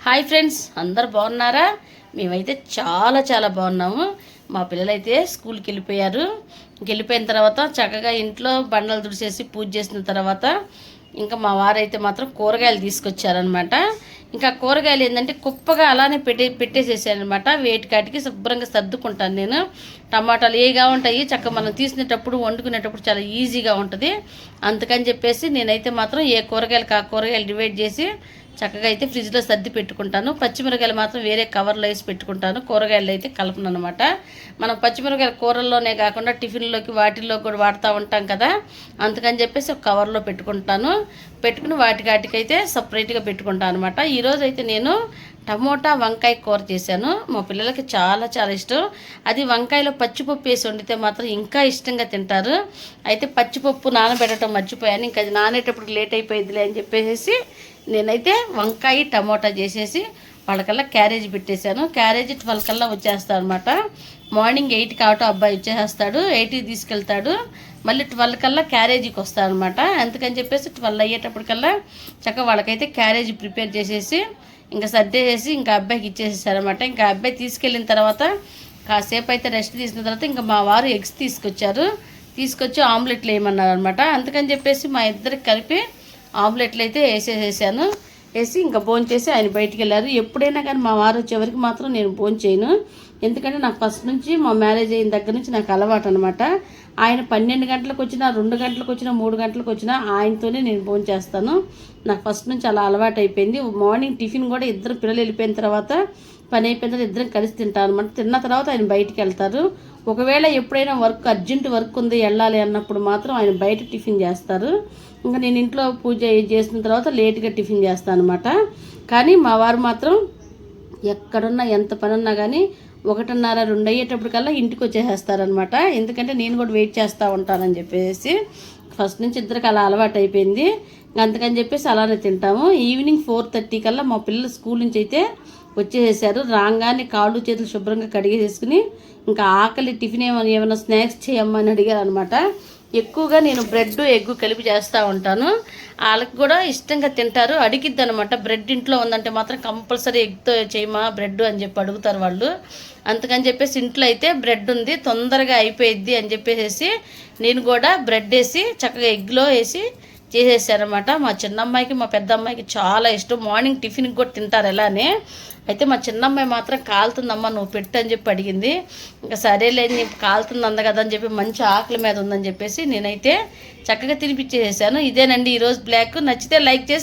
Hi friends అందరు బాగున్నారా? మేమైతే చాలా చాలా బాగున్నాము. మా పిల్లలైతే స్కూల్కి వెళ్ళిపోయారు. వెళ్ళిపోయిన తర్వాత చక్కగా ఇంట్లో బండలు తుడిచేసి పూజ చేసిన తర్వాత ఇంకా మా వారైతే మాత్రం కూరగాయలు తీసుకొచ్చారనమాట ఇంకా కూరగాయలు ఏంటంటే కుప్పగా అలానే పెట్టే పెట్టేసేసానమాట వేటికాటికి శుభ్రంగా సర్దుకుంటాను నేను. టమాటాలు ఏగా ఉంటాయి చక్కగా మనం తీసినప్పుడు వండుకునేటప్పుడు చాలా ఈజీగా ఉంటుంది. అందుకని చెప్పేసి నేనైతే మాత్రం ఏ కూరగాయలు కా కూరగాయలు డివైడ్ చేసి చక్కగా అయితే ఫ్రిడ్జ్లో సర్ది పెట్టుకుంటాను. పచ్చిమిరకాయలు మాత్రం వేరే కవర్లో వేసి పెట్టుకుంటాను. కూరగాయలు అయితే కలపను అనమాట మనం పచ్చిమిరకాయల కూరల్లోనే కాకుండా టిఫిన్లోకి వాటిల్లో కూడా వాడుతూ ఉంటాం కదా. అందుకని చెప్పేసి ఒక కవర్లో పెట్టుకుంటాను. పెట్టుకుని వాటి వాటికైతే సపరేట్గా పెట్టుకుంటాను అనమాట ఈరోజు అయితే నేను టమోటా వంకాయ కూర చేశాను. మా పిల్లలకి చాలా చాలా ఇష్టం. అది వంకాయలో పచ్చిపప్పు వేసి వండితే మాత్రం ఇంకా ఇష్టంగా తింటారు. అయితే పచ్చిపప్పు నానబెట్టడం మర్చిపోయాను. ఇంకా అది నానేటప్పుడు లేట్ అయిపోయిందిలే అని చెప్పేసి నేనైతే వంకాయ టమోటా చేసేసి వాళ్ళకల్లా క్యారేజ్ పెట్టేశాను. క్యారేజ్ ట్వెల్వ్ కల్లా వచ్చేస్తాడు అనమాట మార్నింగ్ ఎయిట్ కావటం అబ్బాయి వచ్చేస్తాడు. ఎయిట్కి తీసుకెళ్తాడు. మళ్ళీ ట్వెల్వ్ కల్లా క్యారేజీకి వస్తాడు అనమాట అందుకని చెప్పేసి ట్వెల్వ్ అయ్యేటప్పటికల్లా చక్కగా వాళ్ళకైతే క్యారేజ్ ప్రిపేర్ చేసేసి ఇంకా సర్దేసేసి ఇంకా అబ్బాయికి ఇచ్చేసేసారనమాట. ఇంకా అబ్బాయి తీసుకెళ్ళిన తర్వాత కాసేపు అయితే రెస్ట్ తీసిన తర్వాత ఇంకా మా వారు ఎగ్స్ తీసుకొచ్చారు. తీసుకొచ్చి ఆమ్లెట్లు వేయమన్నారు అనమాట అందుకని చెప్పేసి మా ఇద్దరికి కలిపి ఆమ్లెట్లు అయితే వేసేసేసాను. వేసి ఇంకా భోంచేసి ఆయన బయటికి వెళ్ళారు. ఎప్పుడైనా కానీ మా వారు వచ్చేవరకు మాత్రం నేను భోజనం చేయను. ఎందుకంటే నాకు ఫస్ట్ నుంచి మా మ్యారేజ్ అయిన దగ్గర నుంచి నాకు అలవాటు అనమాట ఆయన పన్నెండు గంటలకు వచ్చినా రెండు గంటలకు వచ్చినా మూడు గంటలకు వచ్చినా ఆయనతోనే నేను భోజనం చేస్తాను. నాకు ఫస్ట్ నుంచి అలా అలవాటు అయిపోయింది. మార్నింగ్ టిఫిన్ కూడా ఇద్దరు పిల్లలు వెళ్ళిపోయిన తర్వాత పని అయిపోయిన తర్వాత ఇద్దరం కలిసి తింటాను అనమాట తిన్న తర్వాత ఆయన బయటికి వెళ్తారు. ఒకవేళ ఎప్పుడైనా వర్క్ అర్జెంట్ వర్క్ ఉంది వెళ్ళాలి అన్నప్పుడు మాత్రం ఆయన బయట టిఫిన్ చేస్తారు. ఇంకా నేను ఇంట్లో పూజ చేసిన తర్వాత లేట్గా టిఫిన్ చేస్తాను అనమాట కానీ మా వారు మాత్రం ఎక్కడున్నా ఎంత పనున్నా కానీ ఒకటిన్నర రెండు అయ్యేటప్పటికల్లా ఇంటికి వచ్చేసేస్తారనమాట ఎందుకంటే నేను కూడా వెయిట్ చేస్తూ ఉంటానని చెప్పేసి. ఫస్ట్ నుంచి ఇద్దరికి అలా అలవాటు అయిపోయింది అందుకని చెప్పేసి అలానే తింటాము. ఈవినింగ్ ఫోర్ థర్టీ కల్లా మా పిల్లలు స్కూల్ నుంచి అయితే వచ్చేసేసారు. రాగానే కాళ్ళు చేతులు శుభ్రంగా కడిగేసేసుకుని ఇంకా ఆకలి టిఫిన్ ఏమైనా ఏమైనా స్నాక్స్ చేయమ్మని అడిగారు అనమాట ఎక్కువగా నేను బ్రెడ్ ఎగ్ కలిపి చేస్తూ ఉంటాను. వాళ్ళకి కూడా ఇష్టంగా తింటారు. అడిగిద్ది అనమాట బ్రెడ్ ఇంట్లో ఉందంటే మాత్రం కంపల్సరీ ఎగ్తో చేయమా? బ్రెడ్ అని చెప్పి అడుగుతారు వాళ్ళు. అందుకని చెప్పేసి ఇంట్లో అయితే బ్రెడ్ ఉంది తొందరగా అయిపోయిద్ది అని చెప్పేసి నేను కూడా బ్రెడ్ వేసి చక్కగా ఎగ్లో వేసి చేసేసారనమాట మా చిన్న అమ్మాయికి మా పెద్ద అమ్మాయికి చాలా ఇష్టం. మార్నింగ్ టిఫిన్కి కూడా తింటారు ఎలానే. అయితే మా చిన్న అమ్మాయి మాత్రం కాలుతుందమ్మా నువ్వు పెట్టు అని చెప్పి అడిగింది. ఇంకా సరేలే నీ కాలుతుంది అంద కదా అని చెప్పి మంచి ఆకలి మీద ఉందని చెప్పేసి నేనైతే చక్కగా తినిపించేసాను ఇదేనండి ఈరోజు బ్లాక్. నచ్చితే లైక్ చేసి